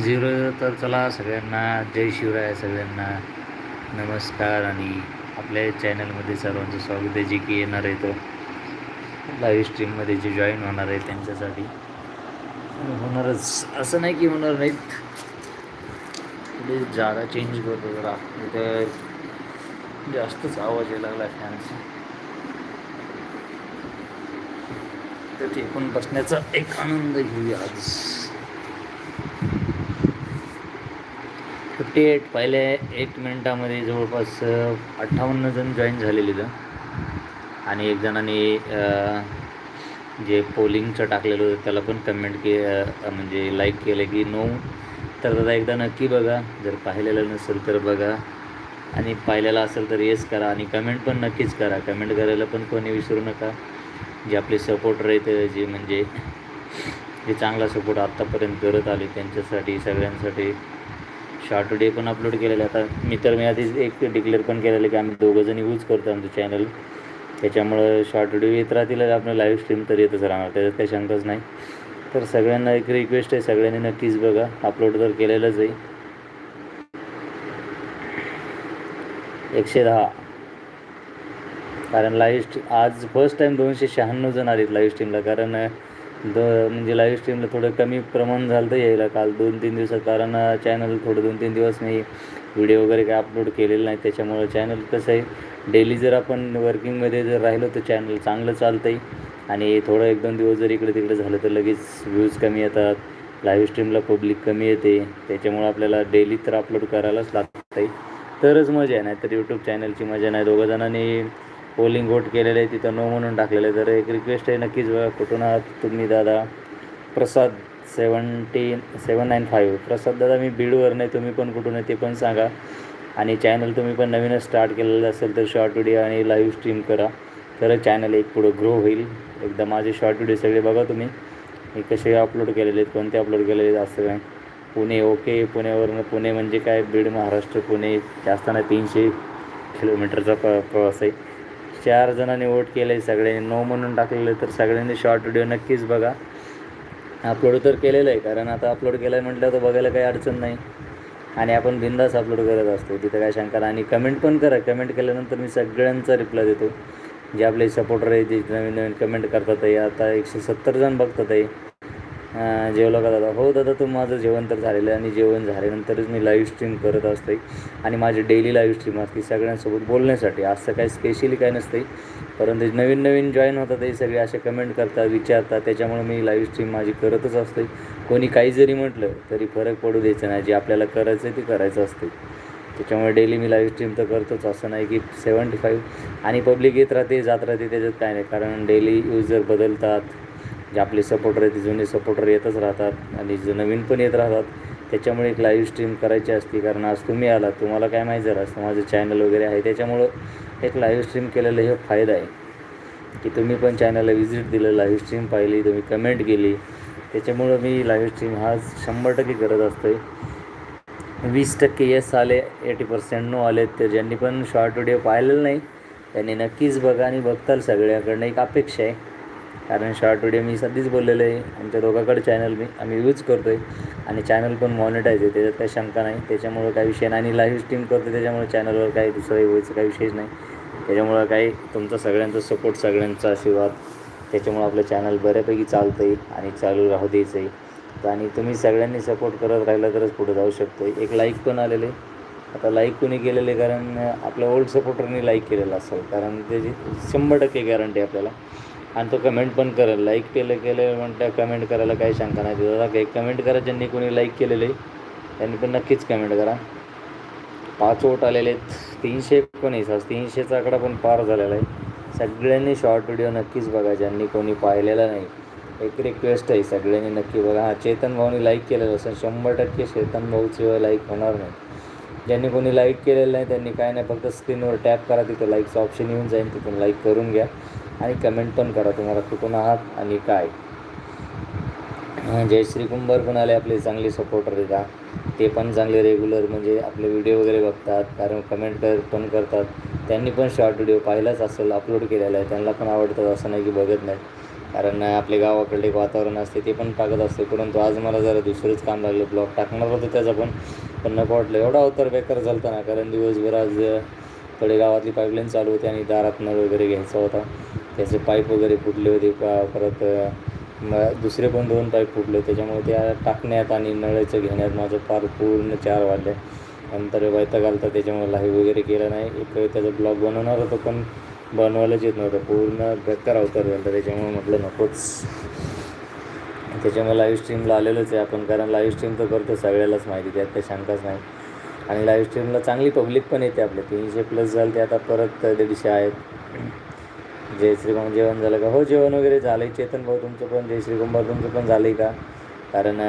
Zero तर चला सगळ्यांना. जय शिवराय सगळ्यांना. नमस्कार आणि आपल्या चॅनलमध्ये सर्वांचं स्वागत आहे. जे की येणार आहे तो लाईव्ह स्ट्रीममध्ये जे जॉईन होणार आहे त्यांच्यासाठी. होणारच. असं नाही की होणार नाहीत. थोडी जागा चेंज करतो जरा. इथं जास्तच आवाज यायला लागला फॅनचा तर ते पण बसण्याचा एक आनंद घेऊया आज. फोर्टी एट पहिले एक मिनटामध्ये जवळपास अठ्ठावन्न जण जॉईन झालेले आणि एक जणाने जे पोलिंगचं टाकलेलं होतं त्याला पण कमेंट के म्हणजे लाईक केलं की नो तर दादा एकदा नक्की बघा जर पाहिलेलं नसेल तर बघा. आणि पाहिलेलं असेल तर येस करा आणि कमेंट पण नक्कीच करा. कमेंट करायला पण कोणी विसरू नका. जे आपले सपोर्टर आहेत जे म्हणजे जे चांगला सपोर्ट आत्तापर्यंत करत आले त्यांच्यासाठी सगळ्यांसाठी शॉर्ट व्हिडिओ पण अपलोड केलेले. आता मी तर मी आधीच एक डिक्लेअर पण केलेलं की आम्ही दोघंजण यूज करतो आमचं चॅनल त्याच्यामुळं शॉर्ट व्हिडिओ येत राहतील आणि आपलं लाईव्ह स्ट्रीम तर येतच राहणार. त्याच्यात काही शंकाच नाही. तर सगळ्यांना एक रिक्वेस्ट आहे. सगळ्यांनी नक्कीच बघा. अपलोड तर केलेलंच आहे. एकशे दहा. कारण लाईव्ह स्ट्री आज फर्स्ट टाईम दोनशे शहाण्णव जण आलेत लाईव्ह स्ट्रीमला कारण द म्हणजे लाईव्ह स्ट्रीमला थोडं कमी प्रमाण झालं तर यायला काल. दोन तीन दिवसात कारण चॅनल थोडं दोन तीन दिवस मी व्हिडिओ वगैरे काय अपलोड केलेलं नाही. त्याच्यामुळं चॅनल कसं आहे डेली जर आपण वर्किंगमध्ये जर राहिलो तर चॅनल चांगलं चालतं आहे आणि थोडं एक दोन दिवस जर इकडे तिकडे झालं तर लगेच व्ह्यूज कमी येतात. लाईव्ह स्ट्रीमला पब्लिक कमी येते. त्याच्यामुळं आपल्याला डेली तर अपलोड करायलाच लागतं आहे तरच मजा आहे नाही तर यूट्यूब चॅनलची मजा नाही. दोघं जणांनी पोलिंग वोट केलेलं आहे तिथं नो म्हणून टाकलेलं आहे. तर एक रिक्वेस्ट आहे नक्कीच बघा कुठून आहात तुम्ही दादा? Prasad seventeen seven nine five Prasad दादा मी बीडवरनं आहे तुम्ही पण कुठून आहे ते पण सांगा. आणि चॅनल तुम्ही पण नवीनच स्टार्ट केलेलं असेल तर शॉर्ट व्हिडिओ आणि लाईव्ह स्ट्रीम करा. तर चॅनल एक पुढं ग्रो होईल. एकदा माझे शॉर्ट व्हिडिओ सगळे बघा तुम्ही. हे कसे अपलोड केलेले आहेत कोणते अपलोड केलेले आहेत असं काय. पुणे ओके पुण्यावरनं पुणे म्हणजे काय? बीड महाराष्ट्र पुणे. जास्त नाही तीनशे किलोमीटरचा प प्रवास आहे. चार जणांनी वोट केलं आहे सगळ्यांनी. नो म्हणून टाकलेलं आहे तर सगळ्यांनी शॉर्ट व्हिडिओ नक्कीच बघा. अपलोड तर केलेलं आहे कारण आता अपलोड केलं आहे म्हटलं तर बघायला काही अडचण नाही. आणि आपण बिंदास अपलोड करत असतो. तिथं काय शंका आणि कमेंट पण करा. कमेंट केल्यानंतर मी सगळ्यांचा रिप्लाय देतो. जे आपले सपोर्टर आहे ते नवीन नवीन कमेंट करतात आहे आता एकशे सत्तर जण बघतात आहे. जेवलं का दादा? हो दादा तू माझं जेवण तर झालेलं आहे आणि जेवण झाल्यानंतरच मी लाईव्ह स्ट्रीम करत असते आणि माझी डेली लाईव्ह स्ट्रीम असते सगळ्यांसोबत बोलण्यासाठी. असं काही स्पेशली काय नसते परंतु नवीन नवीन जॉईन होतात ते सगळे असे कमेंट करतात विचारतात. त्याच्यामुळे मी लाईव्ह स्ट्रीम माझी करतच असते कोणी काही जरी म्हटलं तरी फरक पडू द्यायचं नाही. जे आपल्याला करायचं आहे ते करायचं असते त्याच्यामुळे डेली मी लाईव्ह स्ट्रीम तर करतोच. असं नाही की सेवन्टी फाईव्ह आणि पब्लिक येत राहते जात राहते त्याच्यात काय नाही. कारण डेली युजर बदलतात. जे आपले सपोर्टर आहेत ते जुने सपोर्टर येतच राहतात आणि जे नवीन पण येत राहतात त्याच्यामुळे एक लाईव्ह स्ट्रीम करायची असते. कारण आज तुम्ही आलात तुम्हाला काय माहीत झालं असतं माझं चॅनल वगैरे आहे. त्याच्यामुळं एक लाईव्ह स्ट्रीम केलेलं हे फायदा आहे. की तुम्ही पण चॅनलला व्हिजिट दिलं लाईव्ह स्ट्रीम पाहिली तुम्ही कमेंट केली. त्याच्यामुळं मी लाईव्ह स्ट्रीम हा शंभर टक्के करत असतो आहे वीस टक्के येस आले एटी पर्सेंट नो आले तर ज्यांनी पण शॉर्ट व्हिडिओ पाहिलेलं नाही त्यांनी नक्कीच बघा आणि बघताल सगळ्याकडनं. एक अपेक्षा आहे. कारण शॉर्ट व्हिडिओ मी सध्याच बोललेलं आहे. आमच्या दोघाकडे चॅनल मी आम्ही यूज करतो आहे आणि चॅनल पण मॉनिटाईज आहे. त्याच्यात काही शंका नाही. त्याच्यामुळं काही विषय नाही. आणि लाईव्ह स्ट्रीम करतो त्याच्यामुळे चॅनलवर काही दुसरं व्हायचं काही विषयच नाही. त्याच्यामुळं काही तुमचा सगळ्यांचा सपोर्ट सगळ्यांचा आशीर्वाद. त्याच्यामुळं आपलं चॅनल बऱ्यापैकी चालतं आहे आणि चालू राहू द्यायचं आहे आणि तुम्ही सगळ्यांनी सपोर्ट करत राहिला तरच पुढे जाऊ शकतो एक लाईक पण आलेले. आता लाईक कोणी केलेले? कारण आपल्या ओल्ड सपोर्टरनी लाईक केलेलं असेल. कारण त्याची शंभर टक्के गॅरंटी आपल्याला. आणि तो कमेंट पण करेल लाईक केलं केलं म्हणतं कमेंट करायला काही शंका नाही. दादा काही कमेंट करा ज्यांनी कोणी लाईक केलेले. त्यांनी पण नक्कीच कमेंट करा. पाच वोट आलेले आहेत. तीनशे एकोणीस आज तीनशेचा आकडा पण पार झालेला आहे. सगळ्यांनी शॉर्ट व्हिडिओ नक्कीच बघा ज्यांनी कोणी पाहिलेला नाही. एक रिक्वेस्ट आहे सगळ्यांनी नक्की बघा. हा चेतन भाऊनी लाईक केलेलं असं शंभर टक्के चेतन भाऊशिवाय लाईक होणार नाही. ज्यांनी कोणी लाईक केलेलं नाही त्यांनी काय नाही फक्त स्क्रीनवर टॅप करा तिथं लाईकचं ऑप्शन येऊन जाईल तिथून लाईक करून घ्या. आणि कमेंट पण करा तुम्हाला कुठून आहात आणि काय. जयश्री कुंभार पण आले आपले चांगले सपोर्टर आहेत ते पण चांगले रेग्युलर म्हणजे आपले व्हिडिओ वगैरे बघतात कारण कमेंट कर पण करतात. त्यांनी पण शॉर्ट व्हिडिओ पाहिलाच असेल अपलोड केलेला आहे. त्यांना पण आवडतात असं नाही की बघत नाही. कारण आपल्या गावाकडले एक वातावरण असते ते पण टाकत असते. परंतु आज मला जरा दुसरंच काम लागलं ब्लॉग टाकणार होतं त्याचं पण. पण नको वाटलं एवढा अवतार बेकार झाला होता ना. कारण दिवसभर आज थोडे गावातली पाईपलाईन चालू होती आणि दारात नळ वगैरे घ्यायचा होता. त्याचे पाईप वगैरे फुटले होते प परत मग दुसरे पण दोन पाईप फुटले. त्याच्यामुळे त्या टाकण्यात आणि नळाचं घेण्यात माझं फार पूर्ण चार वाढले. नंतर वैताग घालता त्याच्यामुळे लाईव्ह वगैरे केलं नाही. एक त्याचा ब्लॉग बनवणार होतो पण बनवायलाच येत नव्हतं. पूर्ण बेकार अवतार झाला त्याच्यामुळे म्हटलं नकोच. त्याच्यामुळे लाईव्ह स्ट्रीमला आलेलोच आहे आपण कारण लाईव्ह स्ट्रीम तर करतो सगळ्यालाच माहिती त्यात काही शंकाच नाही. आणि लाईव्ह स्ट्रीमला चांगली पब्लिक पण येते आपले तीनशे प्लस झालं ते आता परत दीडशे आहेत. जय श्रीराम जेवण झालं का? हो जेवण वगैरे झालं आहे चेतन भाऊ तुमचं पण जय श्री कुंभार तुमचं पण झालं आहे का? कारण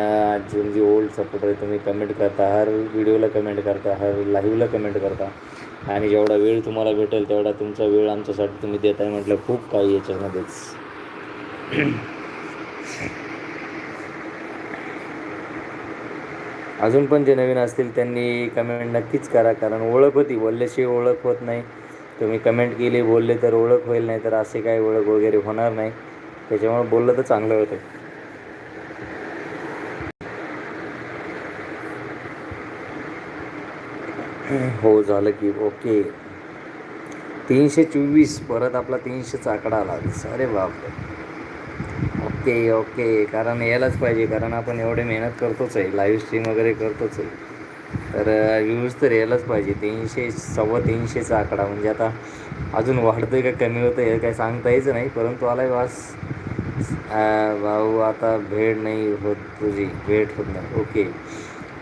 तुमची ओल्ड सपोर्टर तुम्ही कमेंट करता हर व्हिडिओला कमेंट करता हर लाईव्हला कमेंट करता. आणि जेवढा वेळ तुम्हाला भेटेल तेवढा तुमचा वेळ आमच्यासाठी तुम्ही देत आहे म्हटलं खूप काही याच्यामध्येच. अजून पण जे नवीन असतील त्यांनी कमेंट नक्कीच करा कारण ओळख होती. बोलल्याशिवाय ओळख होत नाही. तुम्ही कमेंट केली बोलले तर ओळख होईल नाही तर असे काही ओळख वगैरे होणार नाही. त्याच्यामुळे बोललं तर चांगलं होतं. हो झालं की ओके. तीनशे चोवीस परत आपला तीनशेचा आकडा आला. अरे बापरे. Okay okay. कारण यायलाच पाहिजे कारण आपण एवढे मेहनत करतोच आहे. लाईव्ह स्ट्रीम वगैरे करतोच आहे. तर व्ह्यूज तर यायलाच पाहिजे. तीनशे सव्वा तीनशेचा आकडा. म्हणजे आता अजून वाढतं आहे का कमी होतं हे काय सांगता यायचं नाही. परंतु आलाय वास. भाऊ आता भेट नाही होत तुझी. भेट होत नाही. ओके.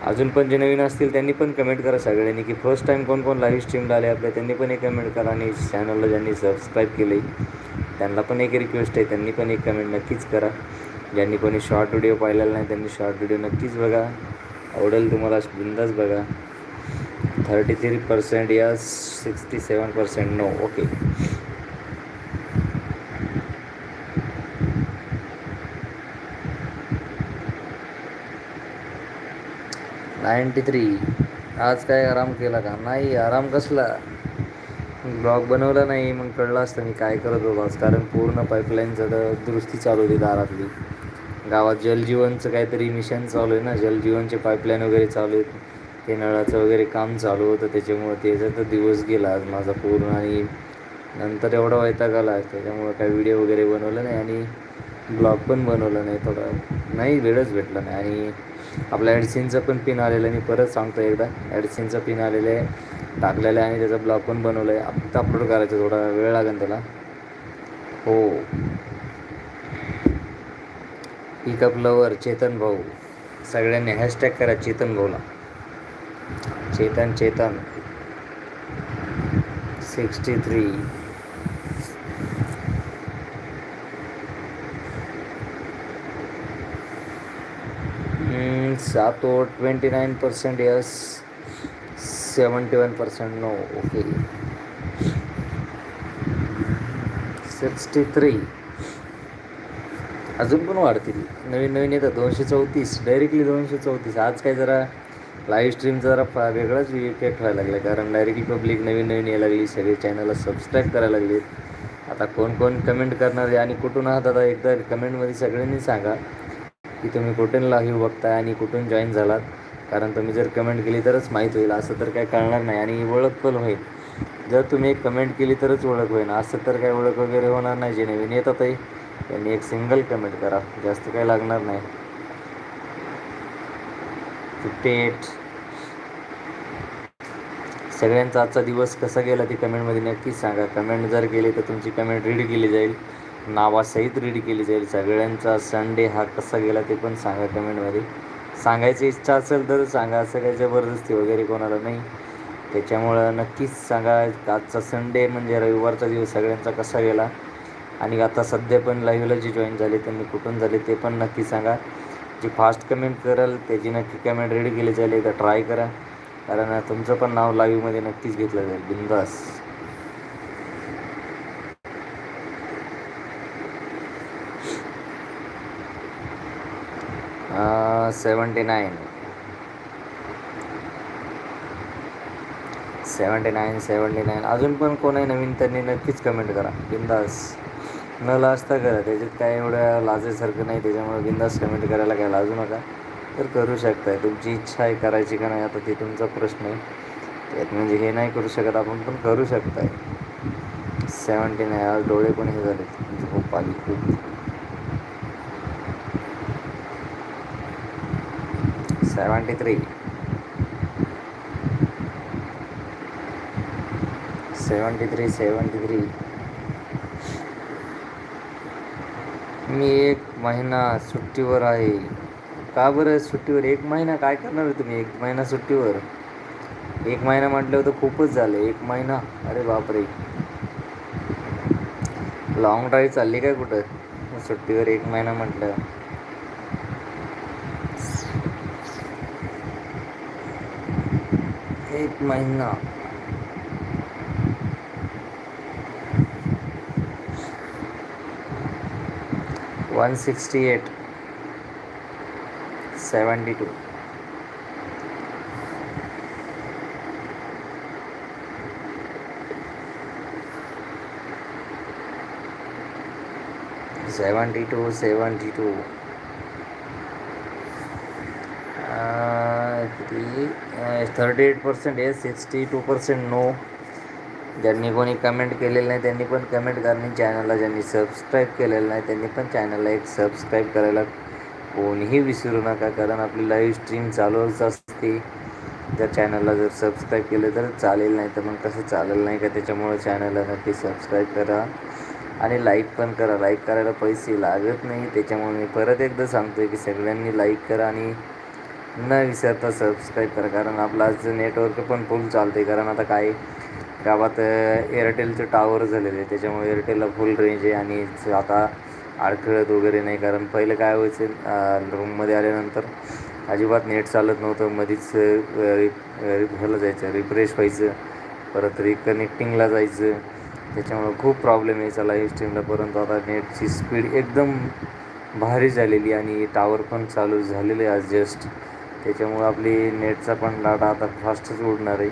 अजून पण जे नवीन असतील त्यांनी पण कमेंट करा सगळ्यांनी की फर्स्ट टाईम कोण कोण लाईव्ह स्ट्रीमला आले आपल्या त्यांनी पण एक कमेंट करा आणि चॅनलला ज्यांनी सबस्क्राईब केले त्यांना पण एक रिक्वेस्ट आहे. त्यांनी पण एक कमेंट नक्कीच करा. ज्यांनी कोणी शॉर्ट व्हिडिओ पाहिलेला नाही त्यांनी शॉर्ट व्हिडिओ नक्कीच बघा. आवडेल तुम्हाला बिंदाच बघा. थर्टी थ्री पर्सेंट या sixty seven percent no okay ninety three आज काय आराम केला का? नाही आराम कसला? ब्लॉग बनवला नाही मग कळलं असतं मी काय करत होतो आज कारण पूर्ण पाईपलाईनचं तर दुरुस्ती चालू होती दारातली. गावात जलजीवनचं काहीतरी मिशन चालू आहे ना. जलजीवनचे पाईपलाईन वगैरे चालू आहेत. ते नळाचं वगैरे काम चालू होतं. त्याच्यामुळं त्याचा तर दिवस गेला आज माझा पूर्ण आणि नंतर एवढा वैताग आला त्याच्यामुळं काही व्हिडिओ वगैरे बनवलं नाही आणि ब्लॉग पण बनवलं नाही. थोडा नाही वेळच भेटला नाही. आणि आपल्या ॲडसिनचं पण पिन आलेलं आहे. मी परत सांगतो एकदा. ॲडसिनचं पिन आलेलं आहे. टाकलेलं आहे आणि त्याचा ब्लॉग पण बनवलं आहे. आत्ता अपलोड करायचं. थोडा वेळ लागेल त्याला. हो. पिकअप लवर चेतन भाऊ. सगळ्यांनी हॅशटॅग करा चेतन भाऊला. चेतन चेतन. सिक्स्टी थ्री सातो twenty nine percent yes seventy one percent no okay sixty three अजून पण वाढतील. नवीन नवीन येतात दोनशे चौतीस. डायरेक्टली दोनशे चौतीस. आज काय जरा लाईव्ह स्ट्रीमचा जरा फा वेगळाच इफेक्ट व्हायला लागला कारण डायरेक्टली पब्लिक नवीन नवीन यायला लागली. सगळे चॅनलला सबस्क्राईब करायला लागलेत. आता कोण कोण कमेंट करणार आहे आणि कुठून आहात? आता एकदा कमेंटमध्ये सगळ्यांनी सांगा की तुम्ही कुठून लाईव्ह बघताय आणि कुठून जॉईन झालात? कारण तुम्ही जर कमेंट केली तरच माहीत होईल. असं तर काय कळणार नाही आणि ओळख पण होईल. जर तुम्ही एक कमेंट केली तरच ओळख होईल. असं तर काय ओळख वगैरे होणार नाही जे नवीन येतात आहे त्यांनी एक सिंगल कमेंट करा. जास्त काही लागणार नाही. फिफ्टी एट सगळ्यांचा आजचा दिवस कसा गेला ते कमेंटमध्ये नक्कीच सांगा. कमेंट जर केली तर तुमची कमेंट रीड केली जाईल. नावासहित रीड केली जाईल. सगळ्यांचा संडे हा कसा गेला ते पण सांगा कमेंटमध्ये सांगायची इच्छा असेल तर सांगा. असं काही जबरदस्ती वगैरे कोणाला नाही. त्याच्यामुळं नक्कीच सांगा. आजचा संडे म्हणजे रविवारचा दिवस सगळ्यांचा कसा गेला? आणि आता सध्या पण लाईव्हला जी जॉईन झाले त्यांनी कुठून झाले ते पण नक्की सांगा. जी फास्ट कमेंट कराल त्याची नक्की कमेंट रेडी केली जाईल. एकदा ट्राय करा. कारण तुमचं पण नाव लाईव्हमध्ये नक्कीच घेतलं जाईल. बिंदास. Seventy nine seventy nine seventy nine अजून पण कोण आहे नवीन त्यांनी नक्कीच कमेंट करा. बिंदास. न लाजता करा त्याच्यात काय एवढं लाजेसारखं नाही त्याच्यामुळे बिंदास कमेंट करायला काय लाजू नका. तर करू शकताय. तुमची इच्छा आहे करायची का नाही आता ते तुमचा प्रश्न आहे. त्यात म्हणजे हे नाही करू शकत आपण पण करू शकताय. सेवन्टी नाही आज डोळे पण हे झाले खूप आली खूप. Seventy three seventy three seventy three मी एक महिना सुट्टीवर आहे. का बरं सुट्टीवर? एक महिना काय करणार तुम्ही? एक महिना सुट्टीवर? एक महिना म्हटलं तर खूपच झालं. एक महिना? अरे बापरे. लॉंग ड्राईव्ह चालली काय कुठं? सुट्टीवर एक महिना म्हटलं एक महिना. One sixty eight seventy two seventy two seventy two किती थर्टी एट पर्सेंट आहे सिक्स्टी टू पर्सेंट नो ज्यांनी कोणी कमेंट केलेलं नाही त्यांनी पण कमेंट करणे चॅनलला ज्यांनी सबस्क्राईब केलेलं नाही त्यांनी पण चॅनलला एक सबस्क्राईब करायला कोणीही विसरू नका. कारण आपली लाईव्ह स्ट्रीम चालूच असते. जर चॅनलला जर सबस्क्राईब केलं तर चालेल नाही तर मग कसं चालेल नाही का? त्याच्यामुळं चॅनलला नक्की सबस्क्राईब करा. आणि लाईक पण करा. लाईक करायला पैसे लागत नाही. त्याच्यामुळे मी परत एकदा सांगतो आहे की सगळ्यांनी लाईक करा आणि न विसरता सबस्क्राईब करा. कारण आपलं आज नेटवर्क पण फुल चालते कारण आता काय गावात एअरटेलचं टावर झालेलं आहे त्याच्यामुळे एअरटेलला फुल रेंज आहे आणि आता अडखळत वगैरे नाही. कारण पहिलं काय व्हायचं रूममध्ये आल्यानंतर अजिबात नेट चालत नव्हतं. मधीच ह्याला जायचं रिफ्रेश व्हायचं. परत रिकनेक्टिंगला जायचं. त्याच्यामुळं खूप प्रॉब्लेम यायचा लाईव्ह स्ट्रीमला परंतु आता नेटची स्पीड एकदम भारी झालेली आणि टावर पण चालू झालेले आज जस्ट त्याच्यामुळं आपली नेटचा पण डाटा आता फास्टच उडणार आहे.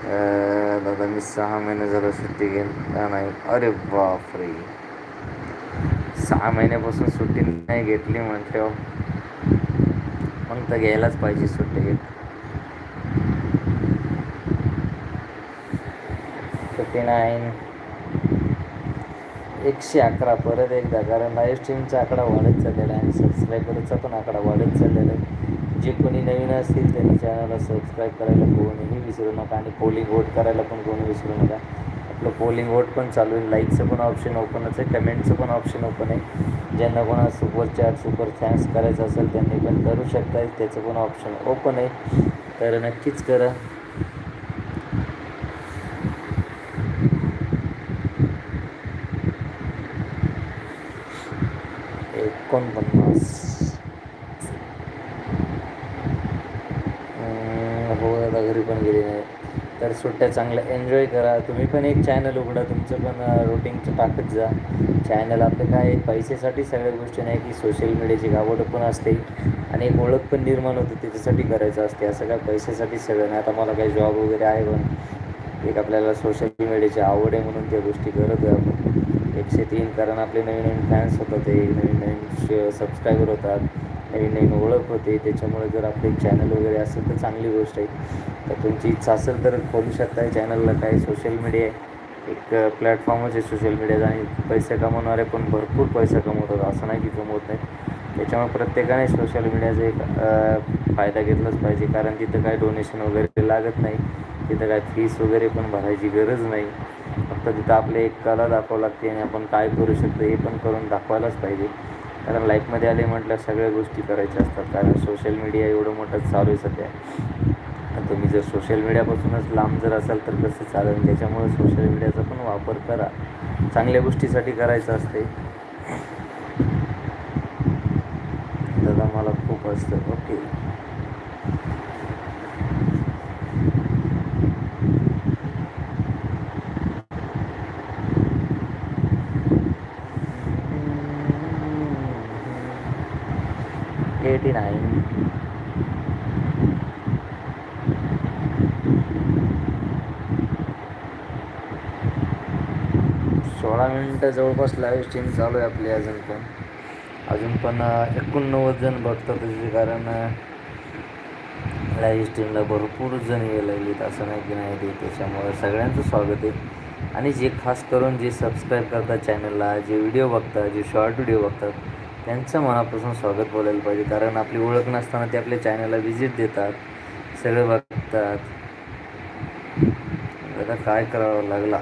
दादा मी सहा महिने झालं सुट्टी घेतला नाही अरे बापरे सहा महिन्यापासून सुट्टी नाही घेतली म्हटल्यावर मग तर घ्यायलाच पाहिजे सुट्टी घेत फिफ्टी नाईन एकशे अकरा परत एकदा कारण लाईव्ह स्ट्रीमचा आकडा वाढत चाललेला आहे आणि सबस्क्रायबरचा पण आकडा वाढत चाललेला आहे जे कोणी नवीन असतील त्यांनी चॅनलला सबस्क्राईब करायला कोणीही विसरू नका आणि पोलिंग वोट करायला पण कोणी विसरू नका. आपलं पोलिंग वोट पण चालू आहे. लाईकचं पण ऑप्शन ओपनच आहे. कमेंटचं पण ऑप्शन ओपन आहे. ज्यांना कोणा सुपर चॅट सुपर थँक्स करायचं असेल त्यांनी पण करू शकता. त्याचं पण ऑप्शन ओपन आहे. तर नक्कीच करा. एकोणपन्नास हो दादा घरी पण गेली नाही तर सुट्ट्या चांगल्या एन्जॉय करा. तुम्ही पण एक चॅनल उघडा. तुमचं पण रुटीनचं टाकत जा. चॅनल आपलं काय पैशासाठी सगळ्या गोष्टी नाही की सोशल मीडियाची आवड पण असते. आणि एक ओळख पण निर्माण होते. त्याच्यासाठी करायचं असते. असं काय पैशासाठी सगळं नाही. आता मला काही जॉब वगैरे आहे पण एक आपल्याला सोशल मीडियाची आवड आहे म्हणून त्या गोष्टी करत आहे आपण एकशे तीन कारण आपले नवीन नवीन फॅन्स होतात ते. नवीन नवीन सबस्क्रायबर होतात. नवीन नवीन ओळख होते. त्याच्यामुळे जर आपले चॅनल वगैरे असेल तर चांगली गोष्ट आहे. तर तुमची इच्छा असेल तर खोलू शकताय चॅनलला काय सोशल मीडिया एक प्लॅटफॉर्मच आहे सोशल मीडियाचा आणि पैसे कमवणारे पण भरपूर पैसा कमवतात. असं नाही की कमवत नाही त्याच्यामुळे प्रत्येकाने सोशल मीडियाचा एक फायदा घेतलाच पाहिजे. कारण तिथं काय डोनेशन वगैरे लागत नाही. तिथं काय फीस वगैरे पण भरायची गरज नाही. फक्त तिथं आपले एक कला दाखवावं लागते आणि आपण काय करू शकतो हे पण करून दाखवायलाच पाहिजे. कारण लाईफमध्ये आले म्हटलं सगळ्या गोष्टी करायच्या असतात. कारण सोशल मीडिया एवढं मोठं चालू आहे सध्या. तुम्ही जर सोशल मीडियापासूनच लांब जर असाल तर कसं चालेल? त्याच्यामुळे सोशल मीडियाचा पण वापर करा. चांगल्या गोष्टीसाठी करायचं असते दादा मला खूप असतं ओके एटी नाईन सोळा मिनिट मिनटं जवळपास लाईव्ह स्ट्रीम चालू आहे आपली अजून पण. अजून पण एकोणनव्वद जण बघतात त्याचे कारण लाईव्ह स्ट्रीमला भरपूर जण यायला लागलीत असं नाही की नाही ते त्याच्यामुळे सगळ्यांचं स्वागत आहे. आणि जे खास करून जे सबस्क्राईब करतात चॅनलला जे व्हिडिओ बघतात जे शॉर्ट व्हिडिओ बघतात त्यांचं मनापासून स्वागत बोलायला पाहिजे. कारण आपली ओळख नसताना ते आपल्या चॅनलला व्हिजिट देतात सगळं बघतात. आता काय करावं लागला?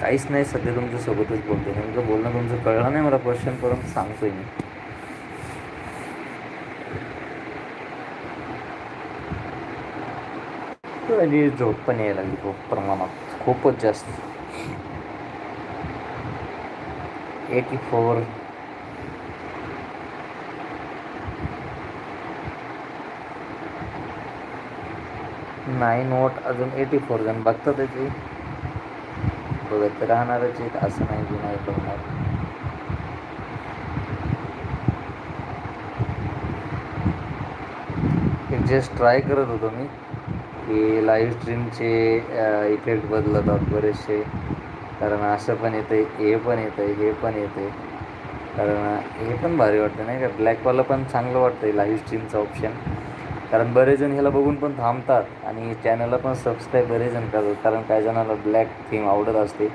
काहीच नाही सध्या तुमच्यासोबतच बोलतो नेमकं बोलणं तुमचं कळलं नाही मला क्वेश्चन करून सांगतोय मी. आणि झोप पण यायला लागली खूप प्रमाणात. खूपच जास्त. एटी फोर नाईन वॉट अजून एटी फोर जण बघतात त्याची बघत राहणारच आहेत असं नाही की नाही बघणार. एक जस्ट ट्राय करत होतो मी की लाईव्ह स्ट्रीमचे इफेक्ट बदलतात बरेचसे. कारण असं पण येतं आहे हे पण येतं आहे हे पण येतं आहे कारण हे पण भारी वाटतं नाही का? ब्लॅकवाला पण चांगलं वाटतं आहे लाईव्ह स्ट्रीमचं ऑप्शन कारण बरेच जण ह्याला बघून पण थांबतात आणि चॅनलला पण सबस्क्राईब बरेच जण करतात. कारण काही जणांना ब्लॅक थीम आवडत असते.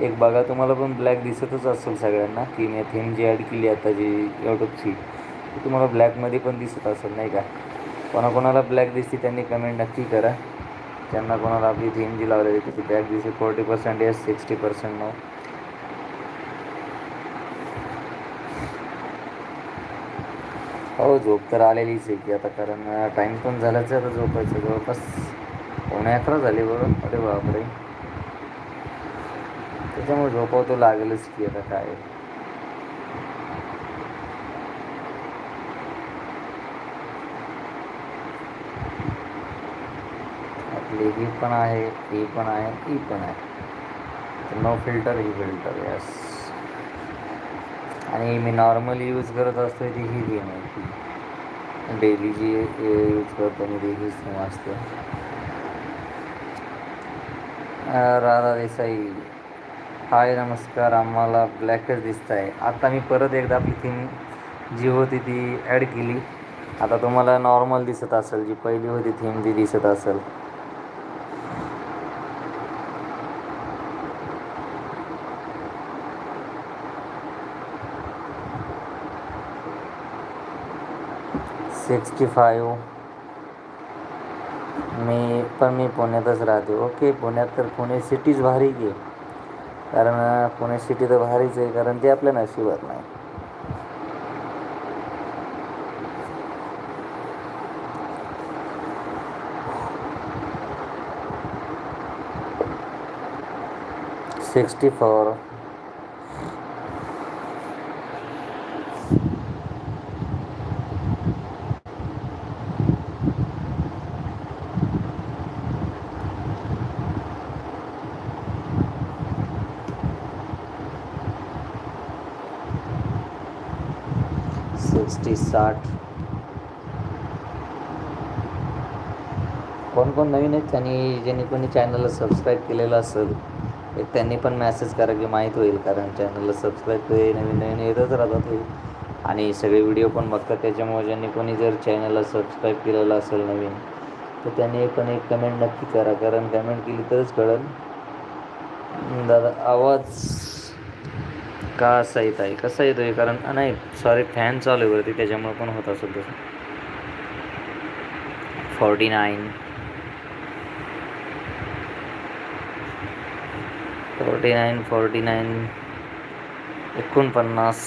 एक बघा तुम्हाला पण ब्लॅक दिसतच असेल सगळ्यांना की मी थीम जी ॲड केली आता जी यूट्यूबची ती तुम्हाला ब्लॅकमध्ये पण दिसत असेल नाही का? कोणाकोणाला ब्लॅक दिसते त्यांनी कमेंट नक्की करा. त्यांना कोणाला आपली थीम जी लावलेली त्याची ब्लॅक दिसते forty percent yes sixty percent no हो झोप तर आलेलीच आहे की आता कारण टाईम पण झालाच आहे आता झोपायचं. जवळपास पावणे अकरा झाले बरं अरे बापरे. त्याच्यामुळे झोपावतो लागेलच की आता काय. आपली ही पण आहे ती पण आहे ती पण आहे. नो फिल्टर ही फिल्टर यस आणि मी नॉर्मली यूज करत असतो ती ही गेम आहे ती. डेली जी यूज करतो मी ती हीच गेम असते. राधा देसाई. हाय नमस्कार. आम्हाला ब्लॅकच दिसत आहे आता मी परत एकदा आपली थीम जी होती ती ॲड केली. आता तुम्हाला नॉर्मल दिसत असेल. जी पहिली होती थीम ती दिसत असेल. सिक्स्टी फाईव्ह मी पण मी पुण्यातच राहते. ओके पुण्यात तर पुणे सिटीच भारी आहे. कारण पुणे सिटी तर भारीच आहे कारण ते आपल्या नशिबात नाही. Sixty four. सिक्स्टी साठ. कोण कोण नवीन आहेत आणि ज्यांनी कोणी चॅनलला सबस्क्राईब केलेलं असेल एक त्यांनी पण मेसेज करा की माहीत होईल कारण चॅनलला सबस्क्राईब ते नवीन नवीन येतच राहतात होईल आणि सगळे व्हिडिओ पण बघतात त्याच्यामुळे ज्यांनी कोणी जर चॅनलला सबस्क्राईब केलेलं असेल नवीन तर त्यांनी पण एक कमेंट नक्की करा कारण कमेंट केली तरच कळेल. दादा आवाज का असा येत आहे कसा येतो आहे कारण नाही सॉरी फॅन चालू आहे वरती त्याच्यामुळे पण होत असेल तसं. Forty nine forty nine forty nine एकोणपन्नास.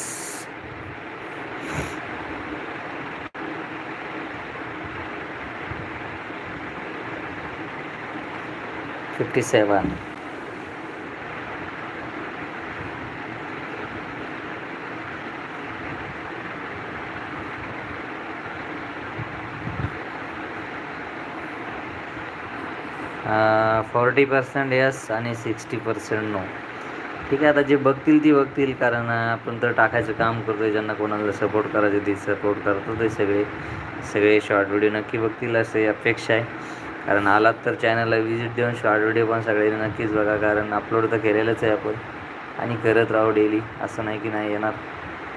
Fifty seven thirty percent yes आणि सिक्स्टी पर्सेंट नो ठीक आहे आता जे बघतील ती बघतील कारण आपण तर टाकायचं काम करतोय ज्यांना कोणाला सपोर्ट करायचं ते सपोर्ट करतो ते सगळे. सगळे शॉर्ट व्हिडिओ नक्की बघतील असे अपेक्षा आहे. कारण आलात तर चॅनलला व्हिजिट देऊन शॉर्ट व्हिडिओ पण सगळ्यांनी नक्कीच बघा कारण अपलोड तर केलेलंच आहे आपण. आणि करत राहू डेली असं नाही की नाही येणार.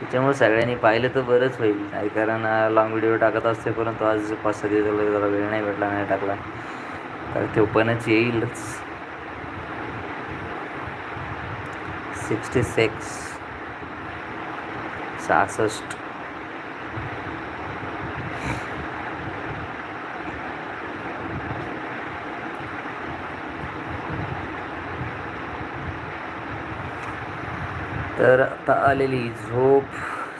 त्याच्यामुळे सगळ्यांनी पाहिलं तर बरंच होईल. कारण लॉंग व्हिडिओ टाकत असते परंतु आज पाच सहा दिवस जरा वेळ नाही भेटला नाही टाकला. तर ते पणच येईलच. Sixty six. सहासष्ट. तर आता आलेली झोप.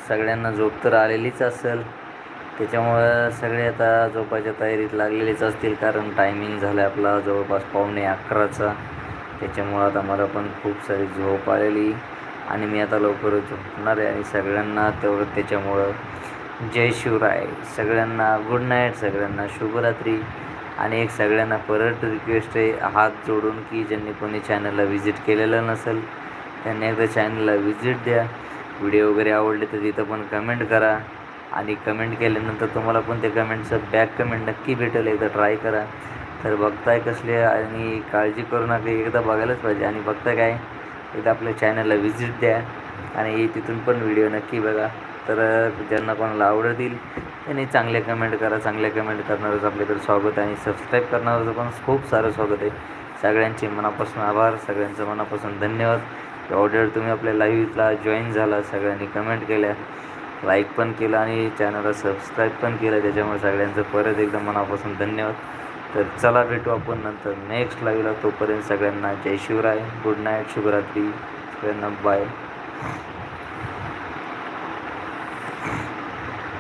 सगळ्यांना झोप तर आलेलीच असेल. त्याच्यामुळं सगळे आता झोपाच्या तयारीत लागलेलेच असतील कारण टायमिंग झालं आहे आपला. जवळपास पावणे अकराचा. त्याच्यामुळं आता मला पण खूप सारी झोप आलेली. आणि मी आता लवकरच झोपणार आहे आणि सगळ्यांना तेवढं त्याच्यामुळं जय शिवराय. सगळ्यांना गुड नाईट सगळ्यांना शुभरात्री. आणि एक सगळ्यांना परत रिक्वेस्ट आहे हात जोडून की ज्यांनी कोणी चॅनलला व्हिजिट केलेलं नसेल त्यांनी एकदा चॅनलला व्हिजिट द्या. व्हिडिओ वगैरे आवडले तर तिथं पण कमेंट करा. आणि कमेंट केल्यानंतर तुम्हाला पण त्या कमेंटचं बॅक कमेंट नक्की भेटेल एकदा ट्राय करा. तर बघताय कसले आणि काळजी करू नका एकदा बघायलाच पाहिजे. आणि बघताय काय एकदा आपल्या चॅनलला व्हिजिट द्या आणि तिथून पण व्हिडिओ नक्की बघा. तर ज्यांना कोणाला आवडतील त्यांनी चांगले कमेंट करा. चांगले कमेंट करणारच आपल्याकडे स्वागत आहे. आणि सबस्क्राईब करणारचं पण खूप सारं स्वागत आहे. सगळ्यांचे मनापासून आभार. सगळ्यांचं मनापासून धन्यवाद. ऑर्डर तुम्ही आपल्या लाईव्हला जॉईन झाला. सगळ्यांनी कमेंट केल्या. लाईक पण केलं आणि चॅनलला सबस्क्राईब पण केलं. त्याच्यामुळे सगळ्यांचं परत एकदा मनापासून धन्यवाद. तर चला भेटू आपण नंतर नेक्स्ट लाईव्हला तोपर्यंत सगळ्यांना जय शिवराय. गुड नाईट शुभरात्री. सगळ्यांना बाय